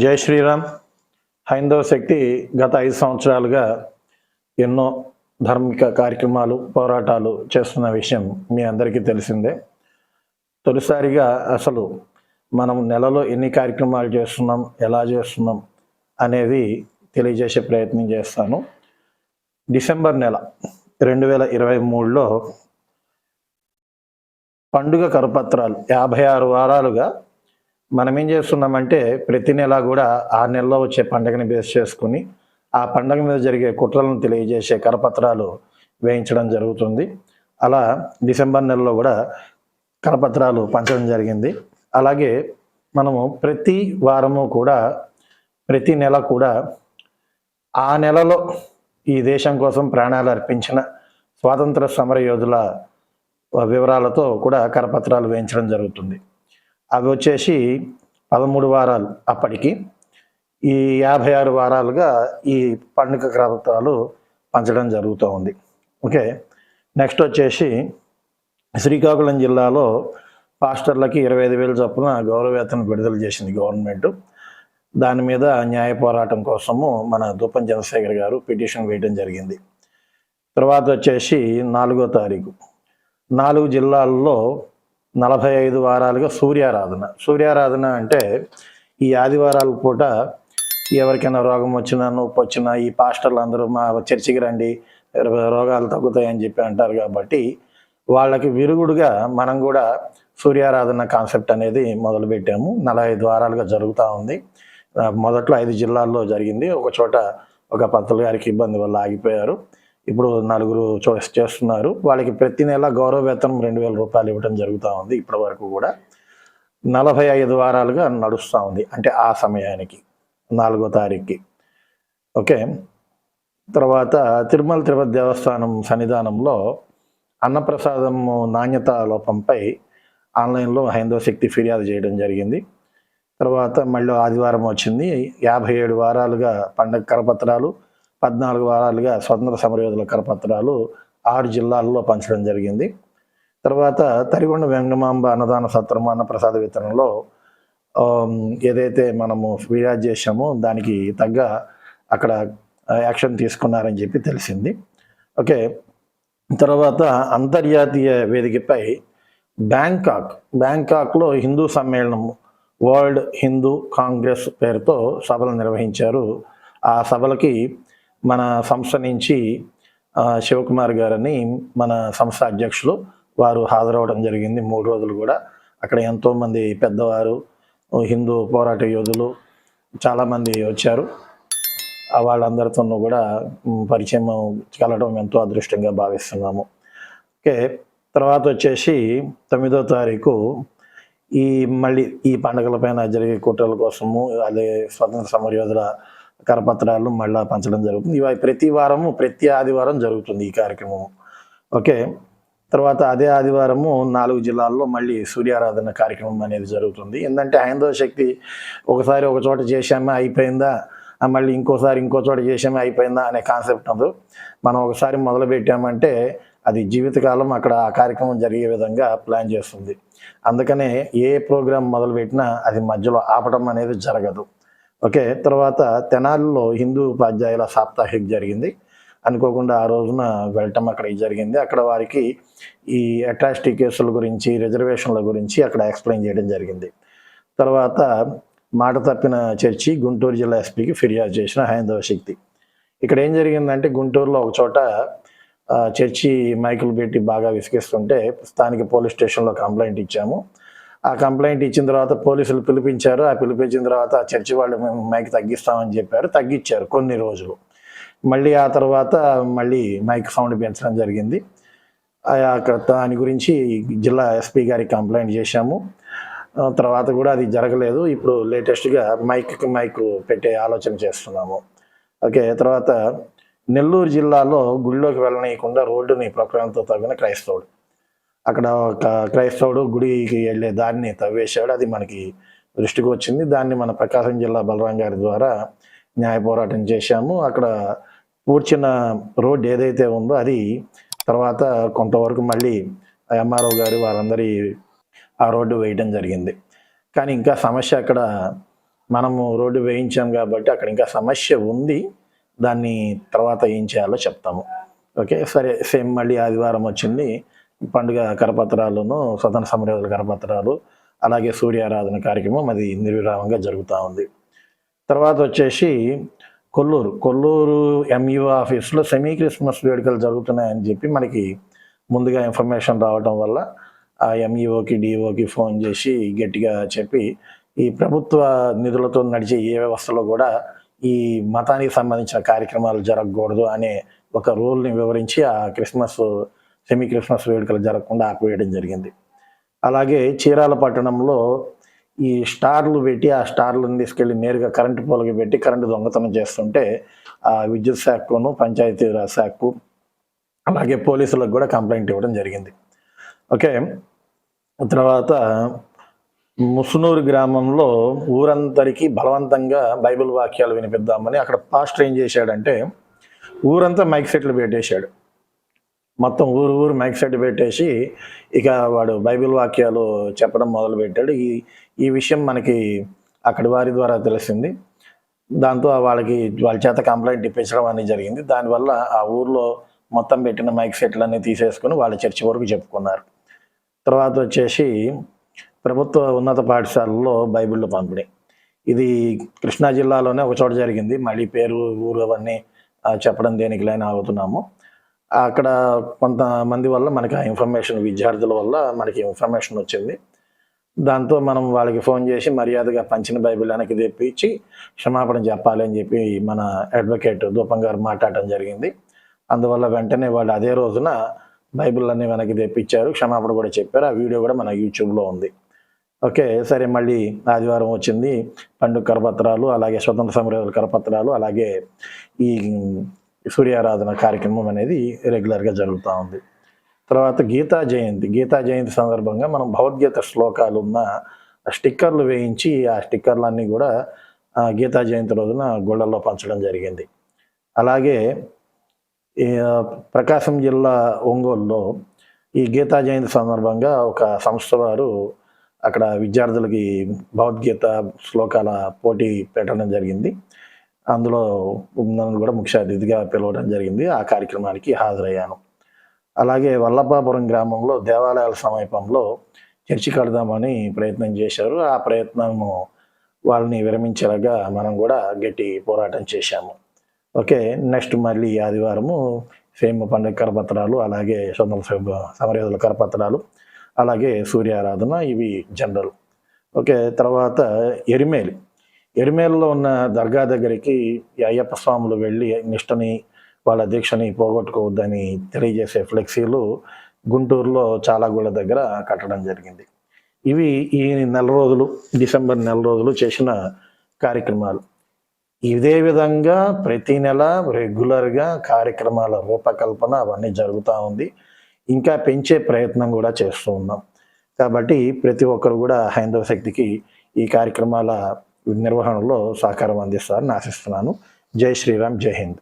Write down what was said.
జై శ్రీరామ్. హైందవ శక్తి గత ఐదు సంవత్సరాలుగా ఎన్నో ధార్మిక కార్యక్రమాలు పోరాటాలు చేస్తున్న విషయం మీ అందరికీ తెలిసిందే. తొలిసారిగా అసలు మనం నెలలో ఎన్ని కార్యక్రమాలు చేస్తున్నాం ఎలా చేస్తున్నాం అనేది తెలియజేసే ప్రయత్నం చేస్తాను. డిసెంబర్ నెల రెండు వేల ఇరవై మూడులో పండుగ కరపత్రాలు యాభై ఆరు వారాలుగా మనం ఏం చేస్తున్నామంటే ప్రతి నెల కూడా ఆ నెలలో వచ్చే పండుగని బేస్ చేసుకుని ఆ పండుగ మీద జరిగే కుట్రలను తెలియజేసే కరపత్రాలు వేయించడం జరుగుతుంది. అలా డిసెంబర్ నెలలో కూడా కరపత్రాలు పంచడం జరిగింది. అలాగే మనము ప్రతి వారము కూడా ప్రతి నెల కూడా ఆ నెలలో ఈ దేశం కోసం ప్రాణాలు అర్పించిన స్వాతంత్ర సమర యోధుల వివరాలతో కూడా కరపత్రాలు వేయించడం జరుగుతుంది. అవి వచ్చేసి పదమూడు వారాలు అప్పటికి. ఈ యాభై ఆరు వారాలుగా ఈ పండుగ కరపత్రాలు పంచడం జరుగుతూ ఉంది. ఓకే? నెక్స్ట్ వచ్చేసి శ్రీకాకుళం జిల్లాలో పాస్టర్లకి ఇరవై ఐదు వేల చొప్పున గౌరవేతను విడుదల చేసింది గవర్నమెంట్. దాని మీద న్యాయ పోరాటం కోసము మన దూపం చంద్రశేఖర్ గారు పిటిషన్ వేయడం జరిగింది. తర్వాత వచ్చేసి నాలుగో తారీఖు. నాలుగు జిల్లాల్లో నలభై ఐదు వారాలుగా సూర్యారాధన. సూర్యారాధన అంటే ఈ ఆదివారాల పూట ఎవరికైనా రోగం వచ్చినా నొప్పి వచ్చినా ఈ పాస్టర్లు అందరూ మా చర్చికి రండి రోగాలు తగ్గుతాయని చెప్పి అంటారు కాబట్టి వాళ్ళకి విరుగుడుగా మనం కూడా సూర్యారాధన కాన్సెప్ట్ అనేది మొదలుపెట్టాము. నలభై ఐదు వారాలుగా జరుగుతూ ఉంది. మొదట్లో ఐదు జిల్లాల్లో జరిగింది. ఒక చోట ఒక పంతులు గారికి ఇబ్బంది వల్ల ఆగిపోయారు. ఇప్పుడు నలుగురు చాయిస్ చేస్తున్నారు. వాళ్ళకి ప్రతి నెల గౌరవ వేతనం రెండు వేల రూపాయలు ఇవ్వడం జరుగుతూ ఉంది ఇప్పటి వరకు కూడా. నలభై ఐదు వారాలుగా నడుస్తూ ఉంది అంటే ఆ సమయానికి నాలుగో తారీఖుకి. ఓకే. తర్వాత తిరుమల తిరుపతి దేవస్థానం సన్నిధానంలో అన్నప్రసాదం నాణ్యత లోపంపై ఆన్లైన్లో హైందవ శక్తి ఫిర్యాదు చేయడం జరిగింది. తర్వాత మళ్ళీ ఆదివారం వచ్చింది. యాభై ఏడు వారాలుగా పండగ కరపత్రాలు పద్నాలుగు వారాలుగా స్వతంత్ర సమరయోధుల కరపత్రాలు ఆరు జిల్లాల్లో పంచడం జరిగింది. తర్వాత తరిగొండ వెంగమాంబ అన్నదాన సత్రం అన్నప్రసాద వితరణలో ఏదైతే మనము ఫిర్యాదు చేశామో దానికి తగ్గ అక్కడ యాక్షన్ తీసుకున్నారని చెప్పి తెలిసింది. ఓకే. తర్వాత అంతర్జాతీయ వేదికపై బ్యాంకాక్ బ్యాంకాక్లో హిందూ సమ్మేళనం వరల్డ్ హిందూ కాంగ్రెస్ పేరుతో సభలు నిర్వహించారు. ఆ సభలకి మన సంస్థ నుంచి శివకుమార్ గారని మన సంస్థ అధ్యక్షులు వారు హాజరవడం జరిగింది మూడు రోజులు కూడా. అక్కడ ఎంతోమంది పెద్దవారు హిందూ పోరాట యోధులు చాలామంది వచ్చారు. వాళ్ళందరితోనూ కూడా పరిచయం కలడం ఎంతో అదృష్టంగా భావిస్తున్నాము. ఓకే తర్వాత వచ్చేసి తొమ్మిదో తారీఖు ఈ మళ్ళీ ఈ పండుగల పైన జరిగే కుట్రల కోసము అదే స్వతంత్ర సమరయోధుల కరపత్రాలు మళ్ళా పంచడం జరుగుతుంది. ఇవి ప్రతి వారము ప్రతి ఆదివారం జరుగుతుంది ఈ కార్యక్రమం ఓకే? తర్వాత అదే ఆదివారము నాలుగు జిల్లాల్లో మళ్ళీ సూర్యారాధన కార్యక్రమం అనేది జరుగుతుంది. ఏంటంటే హైందవ శక్తి ఒకసారి ఒక చోట చేశామా అయిపోయిందా? మళ్ళీ ఇంకోసారి ఇంకో చోట చేసామే అయిపోయిందా అనే కాన్సెప్ట్ ఉంది మనం ఒకసారి మొదలు పెట్టామంటే అది జీవితకాలం అక్కడ ఆ కార్యక్రమం జరిగే విధంగా ప్లాన్ చేస్తుంది. అందుకనే ఏ ప్రోగ్రాం మొదలుపెట్టినా అది మధ్యలో ఆపడం అనేది జరగదు. ఓకే తర్వాత తెనాలిలో హిందూ ఉపాధ్యాయుల సాప్తాహిక్ జరిగింది. అనుకోకుండా ఆ రోజున వెళ్ళటం అక్కడ జరిగింది. అక్కడ వారికి ఈ అట్రాసిటీ కేసుల గురించి రిజర్వేషన్ల గురించి అక్కడ ఎక్స్ప్లెయిన్ చేయడం జరిగింది. తర్వాత మాట తప్పిన చర్చి గుంటూరు జిల్లా ఎస్పీకి ఫిర్యాదు చేసిన హైందవ శక్తి. ఇక్కడ ఏం జరిగిందంటే గుంటూరులో ఒక చోట చర్చి మైకులు పెట్టి బాగా విసిగిస్తుంటే స్థానిక పోలీస్ స్టేషన్లో కంప్లైంట్ ఇచ్చాము. ఆ కంప్లైంట్ ఇచ్చిన తర్వాత పోలీసులు పిలిపించారు. ఆ పిలిపించిన తర్వాత ఆ చర్చి వాళ్ళు మేము మైక్ తగ్గిస్తామని చెప్పారు. తగ్గించారు కొన్ని రోజులు. మళ్ళీ ఆ తర్వాత మళ్ళీ మైక్ సౌండ్ పెంచడం జరిగింది. అక్కడ దాని గురించి జిల్లా ఎస్పీ గారికి కంప్లైంట్ చేశాము. తర్వాత కూడా అది జరగలేదు. ఇప్పుడు లేటెస్ట్గా మైక్ మైక్ పెట్టే ఆలోచన చేస్తున్నాము. ఓకే తర్వాత నెల్లూరు జిల్లాలో గుడిలోకి వెళ్ళనీయకుండా రోడ్డుని ప్రకృతితో తగిన క్రైస్తవుడు. అక్కడ ఒక క్రైస్తవుడు గుడికి వెళ్ళే దారిని తవ్వేశాడు. అది మనకి దృష్టికి వచ్చింది. దాన్ని మన ప్రకాశం జిల్లా బలరాం గారి ద్వారా న్యాయ పోరాటం చేశాము. అక్కడ పూడ్చిన రోడ్ ఏదైతే ఉందో అది తర్వాత కొంతవరకు మళ్ళీ ఎంఆర్ఓ గారు వారందరి ఆ రోడ్డు వేయడం జరిగింది. కానీ ఇంకా సమస్య అక్కడ మనము రోడ్డు వేయించాం కాబట్టి అక్కడ ఇంకా సమస్య ఉంది. దాన్ని తర్వాత ఏం చేయాలో చెప్తాము. ఓకే? సరే సేమ్ మళ్ళీ ఆదివారం వచ్చింది. పండుగ కరపత్రాలను స్వతంత్ర సమరయోధుల కరపత్రాలు అలాగే సూర్యారాధన కార్యక్రమం అది నిర్విరామంగా జరుగుతూ ఉంది. తర్వాత వచ్చేసి కొల్లూరు. కొల్లూరు ఎంఈఓ ఆఫీస్లో సెమీ క్రిస్మస్ వేడుకలు జరుగుతున్నాయని చెప్పి మనకి ముందుగా ఇన్ఫర్మేషన్ రావడం వల్ల ఆ ఎంఈఓకి డిఓకి ఫోన్ చేసి గట్టిగా చెప్పి ఈ ప్రభుత్వ నిధులతో నడిచే ఏ వ్యవస్థలో కూడా ఈ మతానికి సంబంధించిన కార్యక్రమాలు జరగకూడదు అనే ఒక రూల్ని వివరించి ఆ క్రిస్మస్ సెమీ వేడుకలు జరగకుండా ఆపివేయడం జరిగింది. అలాగే చీరాల పట్టణంలో ఈ స్టార్లు పెట్టి ఆ స్టార్లను తీసుకెళ్ళి నేరుగా కరెంటు పోలకి పెట్టి కరెంటు దొంగతనం చేస్తుంటే ఆ విద్యుత్ శాఖను పంచాయతీరాజ్ శాఖకు అలాగే పోలీసులకు కూడా కంప్లైంట్ ఇవ్వడం జరిగింది. ఓకే. తర్వాత ముసునూరు గ్రామంలో ఊరందరికీ బలవంతంగా బైబిల్ వాక్యాలు వినిపిద్దామని అక్కడ పాస్టర్ ఏం చేశాడంటే ఊరంతా మైక్ సెట్లు పెట్టేశాడు. మొత్తం ఊరు ఊరు మైక్ సెట్ పెట్టేసి ఇక వాడు బైబిల్ వాక్యాలు చెప్పడం మొదలు పెట్టాడు ఈ ఈ విషయం మనకి అక్కడి వారి ద్వారా తెలిసింది. దాంతో వాళ్ళకి వాళ్ళ చేత కంప్లైంట్ ఇప్పించడం అనేది జరిగింది. దానివల్ల ఆ ఊర్లో మొత్తం పెట్టిన మైక్ సెట్లన్నీ తీసేసుకుని వాళ్ళ చర్చి వరకు చెప్పుకున్నారు. తర్వాత వచ్చేసి ప్రభుత్వ ఉన్నత పాఠశాలలో బైబిళ్ళు పంపిణీ. ఇది కృష్ణా జిల్లాలోనే ఒక చోట జరిగింది. మళ్ళీ పేరు ఊరు అవన్నీ చెప్పడం దేనికి లైన్ అవుతున్నాము. అక్కడ కొంతమంది వల్ల మనకి ఆ ఇన్ఫర్మేషన్ విద్యార్థుల వల్ల మనకి ఇన్ఫర్మేషన్ వచ్చింది. దాంతో మనం వాళ్ళకి ఫోన్ చేసి మర్యాదగా పంచిన బైబిల్ వెనక్కి తెప్పించి క్షమాపణ చెప్పాలి అని చెప్పి మన అడ్వకేట్ దూపం గారు మాట్లాడటం జరిగింది. అందువల్ల వెంటనే వాళ్ళు అదే రోజున బైబిల్ అన్ని వెనక్కి తెప్పించారు. క్షమాపణ కూడా చెప్పారు. ఆ వీడియో కూడా మన యూట్యూబ్లో ఉంది. ఓకే సరే మళ్ళీ ఆదివారం వచ్చింది పండుగ కరపత్రాలు అలాగే స్వతంత్ర సమరయోధుల కరపత్రాలు అలాగే ఈ సూర్యారాధన కార్యక్రమం అనేది రెగ్యులర్గా జరుగుతూ ఉంది. తర్వాత గీతా జయంతి. గీతా జయంతి సందర్భంగా మనం భగవద్గీత శ్లోకాలు ఉన్న స్టిక్కర్లు వేయించి ఆ స్టిక్కర్లన్నీ కూడా ఆ, గీతా జయంతి రోజున గుళ్ళల్లో పంచడం జరిగింది. అలాగే ఈ, ప్రకాశం జిల్లా ఒంగోలులో ఈ గీతా జయంతి సందర్భంగా ఒక సంస్థ వారు అక్కడ విద్యార్థులకి భగవద్గీత శ్లోకాల పోటీ పెట్టడం జరిగింది. అందులో నన్ను కూడా ముఖ్య అతిథిగా పిలవడం జరిగింది. ఆ కార్యక్రమానికి హాజరయ్యాను. అలాగే వల్లభాపురం గ్రామంలో దేవాలయాల సమీపంలో చర్చి కడదామని ప్రయత్నం చేశారు. ఆ ప్రయత్నము వాళ్ళని విరమించేలాగా మనం కూడా గట్టి పోరాటం చేశాము. ఓకే నెక్స్ట్ మళ్ళీ ఆదివారము సేమ పండుగ కరపత్రాలు అలాగే స్వతంత్ర సమరయోధుల కరపత్రాలు అలాగే సూర్యారాధన ఇవి జనరల్. ఓకే తర్వాత ఎరిమేలి. ఎరిమేలలో ఉన్న దర్గా దగ్గరికి ఈ అయ్యప్ప స్వాములు వెళ్ళి నిష్టని వాళ్ళ దీక్షని పోగొట్టుకోవద్దని తెలియజేసే ఫ్లెక్సీలు గుంటూరులో చాలా గుళ్ళ దగ్గర కట్టడం జరిగింది. ఇవి ఈ నెల రోజులు డిసెంబర్ నెల రోజులు చేసిన కార్యక్రమాలు. ఇదే విధంగా ప్రతి నెల రెగ్యులర్గా కార్యక్రమాల రూపకల్పన అవన్నీ జరుగుతూ ఉంది. ఇంకా పెంచే ప్రయత్నం కూడా చేస్తూ ఉన్నాం. కాబట్టి ప్రతి ఒక్కరు కూడా హైందవ శక్తికి ఈ కార్యక్రమాల నిర్వహణలో సహకారం అందిస్తారని ఆశిస్తున్నాను. జై శ్రీరామ్ జై హింద్.